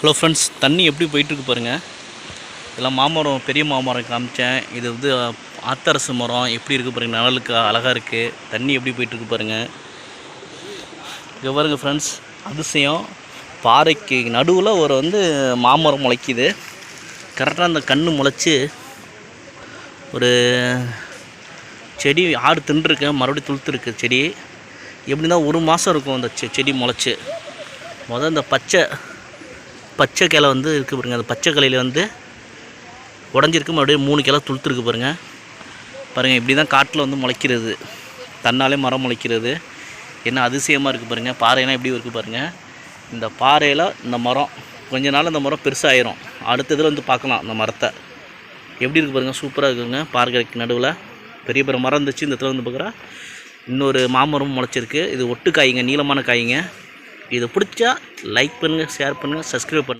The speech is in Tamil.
ஹலோ ஃப்ரெண்ட்ஸ் தண்ணி எப்படி போயிட்டுருக்கு பாருங்கள் இதெல்லாம் மாமரம் பெரிய மாமரம் காமிச்சேன். இது வந்து ஆத்தரசு மரம். எப்படி இருக்குது பாருங்கள் நிழலுக்கு அழகாக இருக்குது தண்ணி எப்படி போயிட்டுருக்கு பாருங்கள் இங்கே பாருங்கள் ஃப்ரெண்ட்ஸ் அதிசயம். பாறைக்கு நடுவில் ஒரு வந்து மாமரம் முளைக்குது. கரெக்டாக அந்த கன்று முளைச்சி ஒரு செடி ஆடு தின்றுருக்கு மறுபடியும் துளுத்துருக்கு செடி. எப்படின்னா ஒரு மாதம் இருக்கும் அந்த செடி முளைச்சி. முதல் இந்த பச்சை பச்சை கிளை வந்து இருக்குது பாருங்கள் அந்த பச்சை கிளையில் வந்து உடஞ்சிருக்கு. மறுபடியும் மூணு கிளை துளுத்துருக்கு பாருங்கள் பாருங்கள் இப்படி தான் காட்டில் வந்து முளைக்கிறது. தன்னாலே மரம் முளைக்கிறது. என்ன அதிசயமாக இருக்குது பாருங்கள் பாறையெல்லாம் எப்படி இருக்குது பாருங்கள் இந்த பாறையில் இந்த மரம் கொஞ்ச நாள் இந்த மரம் பெருசாகிரும் அடுத்த இதில் வந்து பார்க்கலாம் இந்த மரத்தை. எப்படி இருக்குது பாருங்கள் சூப்பராக இருக்குங்க. பார்க்கறதுக்கு நடுவில் பெரிய பெரிய மரம் இருந்துச்சு. இந்த இடத்துல வந்து பார்க்குறா இன்னொரு மாமரம் முளைச்சிருக்கு. இது ஒட்டு காய்ங்க நீளமான காய்ங்க. இதை பிடிச்சா லைக் பண்ணுங்கள் ஷேர் பண்ணுங்கள் சப்ஸ்கிரைப் பண்ணுங்கள்